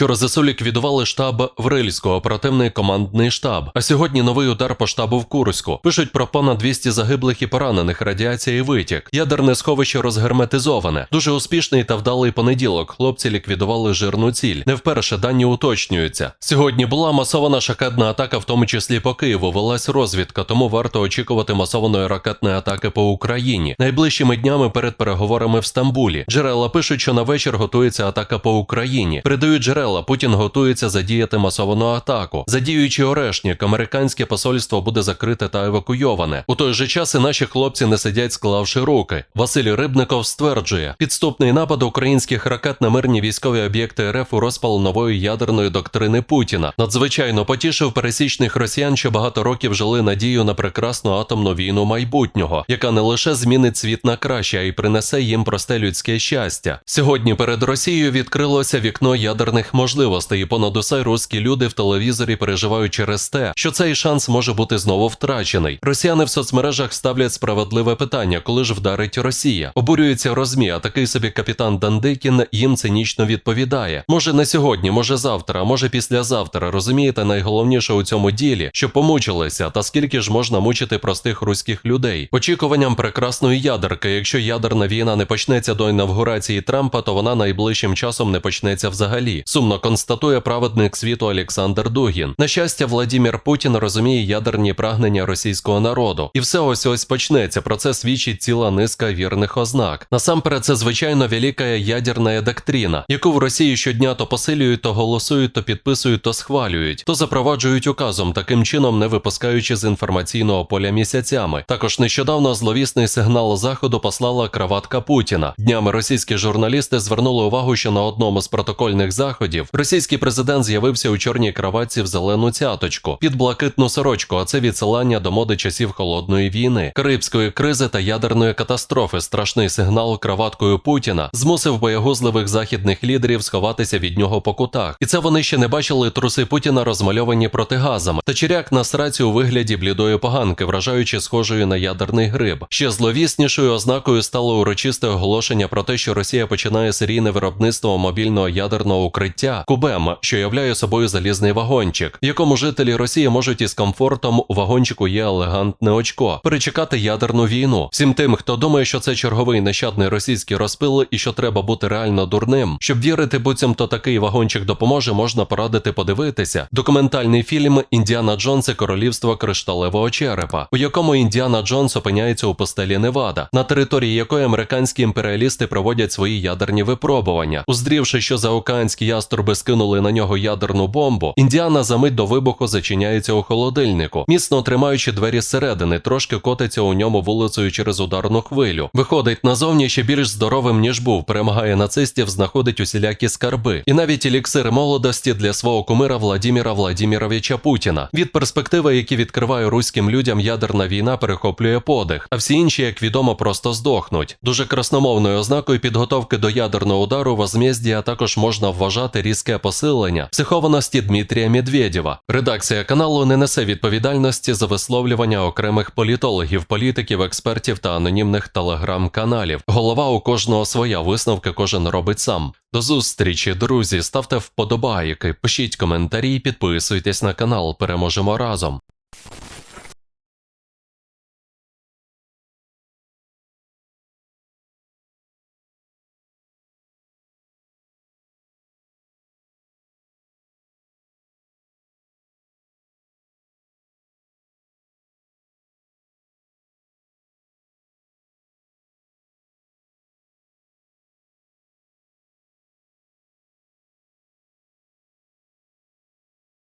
Вчора ЗСУ ліквідували штаб в Рильську, оперативний командний штаб. А сьогодні новий удар по штабу в Курську. Пишуть про понад 200 загиблих і поранених, радіація і витік. Ядерне сховище розгерметизоване. Дуже успішний та вдалий понеділок. Хлопці ліквідували жирну ціль. Не вперше дані уточнюються. Сьогодні була масована шахетна атака, в тому числі по Києву. Велась розвідка, тому варто очікувати масованої ракетної атаки по Україні. Найближчими днями перед переговорами в Стамбулі. Джерела пишуть, що на вечір готується атака по Україні. Передають джерела, Путін готується задіяти масовану атаку. Задіюючи Орешнік, американське посольство буде закрите та евакуйоване. У той же час і наші хлопці не сидять, склавши руки. Василь Рибников стверджує, підступний напад українських ракет на мирні військові об'єкти РФ у розпал нової ядерної доктрини Путіна. Надзвичайно потішив пересічних росіян, що багато років жили надію на прекрасну атомну війну майбутнього, яка не лише змінить світ на краще, а й принесе їм просте людське щастя. Сьогодні перед Росією відкрилося вікно ядерних можливостей, і понад усе руські люди в телевізорі переживають через те, що цей шанс може бути знову втрачений. Росіяни в соцмережах ставлять справедливе питання, коли ж вдарить Росія. Обурюється розмі, а такий собі капітан Дандикін їм цинічно відповідає. Може не сьогодні, може завтра, а може післязавтра. Розумієте, найголовніше у цьому ділі, що помучилися, та скільки ж можна мучити простих руських людей. Очікуванням прекрасної ядерки. Якщо ядерна війна не почнеться до інавгурації Трампа, то вона найближчим часом не почнеться взагалі. Сумно констатує праведник світу Олександр Дугін. На щастя, Владімір Путін розуміє ядерні прагнення російського народу, і все ось ось почнеться. Про це свідчить ціла низка вірних ознак. Насамперед, це звичайно велика ядерна доктрина, яку в Росії щодня то посилюють, то голосують, то підписують, то схвалюють, то запроваджують указом, таким чином не випускаючи з інформаційного поля місяцями. Також нещодавно зловісний сигнал заходу послала краватка Путіна. Днями російські журналісти звернули увагу, що на одному з протокольних заходів російський президент з'явився у чорній краватці в зелену цяточку під блакитну сорочку. А це відсилання до моди часів холодної війни, карибської кризи та ядерної катастрофи. Страшний сигнал краваткою Путіна змусив боягузливих західних лідерів сховатися від нього по кутах. І це вони ще не бачили труси Путіна розмальовані протигазами та чиряк на сраці у вигляді блідої поганки, вражаючи схожою на ядерний гриб. Ще зловіснішою ознакою стало урочисте оголошення про те, що Росія починає серійне виробництво мобільного ядерного укриття Кубем, що являє собою залізний вагончик, в якому жителі Росії можуть із комфортом у вагончику є елегантне очко перечекати ядерну війну. Всім тим, хто думає, що це черговий нещадний російський розпил і що треба бути реально дурним, щоб вірити, буцімто такий вагончик допоможе, можна порадити подивитися. Документальний фільм Індіана Джонс і Королівство кришталевого черепа, у якому Індіана Джонс опиняється у постелі Невада, на території якої американські імперіалісти проводять свої ядерні випробування. Уздрівши, що заокеанські яструби скинули на нього ядерну бомбу, Індіана за мить до вибуху зачиняється у холодильнику, міцно тримаючи двері зсередини, трошки котиться у ньому вулицею через ударну хвилю. Виходить назовні ще більш здоровим ніж був, перемагає нацистів, знаходить усілякі скарби, і навіть еліксир молодості для свого кумира Владіміра Владіміровича Путіна. Від перспективи, які відкриває руським людям ядерна війна, перехоплює подих, а всі інші, як відомо, просто здохнуть. Дуже красномовною ознакою підготовки до ядерного удару возмездія також можна вважати різке посилення психованості Дмитрія Медведєва. Редакція каналу не несе відповідальності за висловлювання окремих політологів, політиків, експертів та анонімних телеграм-каналів. Голова у кожного своя висновки кожен робить сам. До зустрічі, друзі. Ставте вподобайки, пишіть коментарі, підписуйтесь на канал. Переможемо разом.